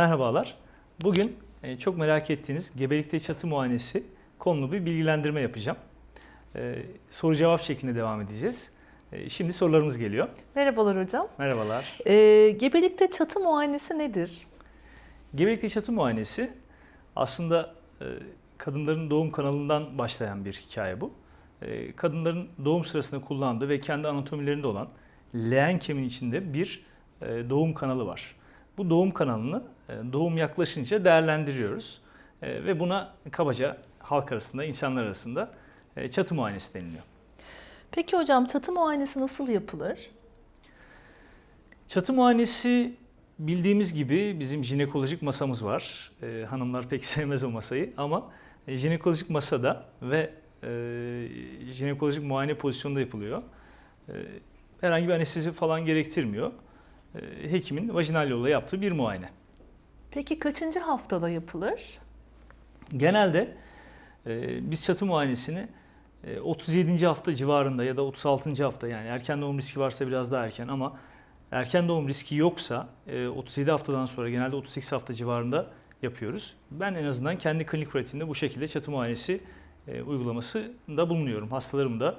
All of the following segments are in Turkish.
Merhabalar. Bugün e, çok merak ettiğiniz gebelikte çatı muayenesi konulu bir bilgilendirme yapacağım. E, Soru cevap şeklinde devam edeceğiz. E, Şimdi sorularımız geliyor. Merhabalar hocam. Merhabalar. Ee, gebelikte çatı muayenesi nedir? Gebelikte çatı muayenesi aslında e, kadınların doğum kanalından başlayan bir hikaye bu. E, Kadınların doğum sırasında kullandığı ve kendi anatomilerinde olan leğen kemiğinin içinde bir e, doğum kanalı var. Bu doğum kanalını e, doğum yaklaşınca değerlendiriyoruz E, ve buna kabaca halk arasında, insanlar arasında e, çatı muayenesi deniliyor. Peki hocam çatı muayenesi nasıl yapılır? Çatı muayenesi bildiğimiz gibi bizim jinekolojik masamız var. Ee, hanımlar pek sevmez o masayı ama e, jinekolojik masada ve e, jinekolojik muayene pozisyonunda yapılıyor. E, herhangi bir anestezi falan gerektirmiyor. E, hekimin vajinal yolla yaptığı bir muayene. Peki kaçıncı haftada yapılır? Genelde e, biz çatı muayenesini e, 37. hafta civarında ya da 36. hafta yani erken doğum riski varsa biraz daha erken ama erken doğum riski yoksa e, 37 haftadan sonra genelde 38 hafta civarında yapıyoruz. Ben en azından kendi klinik pratiğimde bu şekilde çatı muayenesi e, uygulamasında bulunuyorum. Hastalarım da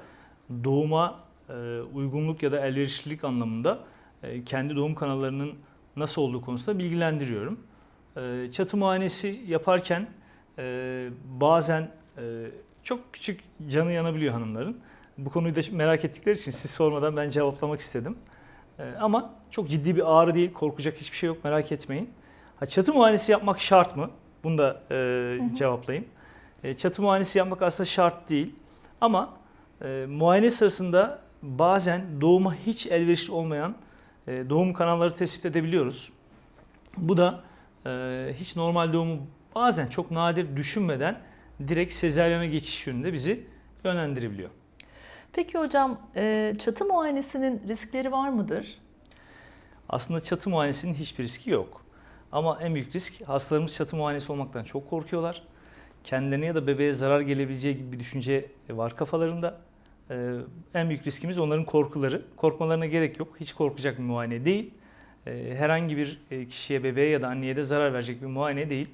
doğuma e, uygunluk ya da elverişlilik anlamında e, kendi doğum kanallarının nasıl olduğu konusunda bilgilendiriyorum. E, Çatı muayenesi yaparken e, bazen e, çok küçük canı yanabiliyor hanımların. Bu konuyu da merak ettikleri için siz sormadan ben cevaplamak istedim. E, Ama çok ciddi bir ağrı değil, korkacak hiçbir şey yok merak etmeyin. Ha, çatı muayenesi yapmak şart mı? Bunu da e, cevaplayayım. E, çatı muayenesi yapmak aslında şart değil. Ama e, muayene sırasında bazen doğuma hiç elverişli olmayan e, doğum kanalları tespit edebiliyoruz. Bu da hiç normal doğumu bazen çok nadir düşünmeden direkt sezaryana geçiş yönünde bizi yönlendirebiliyor. Peki hocam e, çatı muayenesinin riskleri var mıdır? Aslında çatı muayenesinin hiçbir riski yok. Ama en büyük risk hastalarımız çatı muayenesi olmaktan çok korkuyorlar. Kendilerine ya da bebeğe zarar gelebileceği gibi bir düşünce var kafalarında. Ee, en büyük riskimiz onların korkuları. Korkmalarına gerek yok. Hiç korkacak bir muayene değil. Ee, herhangi bir e, kişiye, bebeğe ya da anneye de zarar verecek bir muayene değil.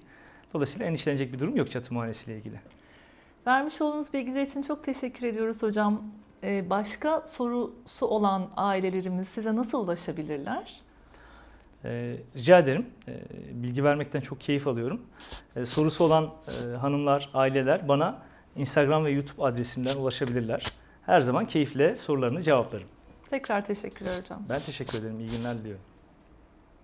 Dolayısıyla endişelenecek bir durum yok çatı muayenesiyle ilgili. Vermiş olduğunuz bilgiler için çok teşekkür ediyoruz hocam. E, başka sorusu olan ailelerimiz size nasıl ulaşabilirler? Ee, rica ederim. Ee, bilgi vermekten çok keyif alıyorum. Ee, sorusu olan e, hanımlar, aileler bana Instagram ve YouTube adresimden ulaşabilirler. Her zaman keyifle sorularını cevaplarım. Tekrar teşekkürler hocam. Ben teşekkür ederim. İyi günler diliyorum.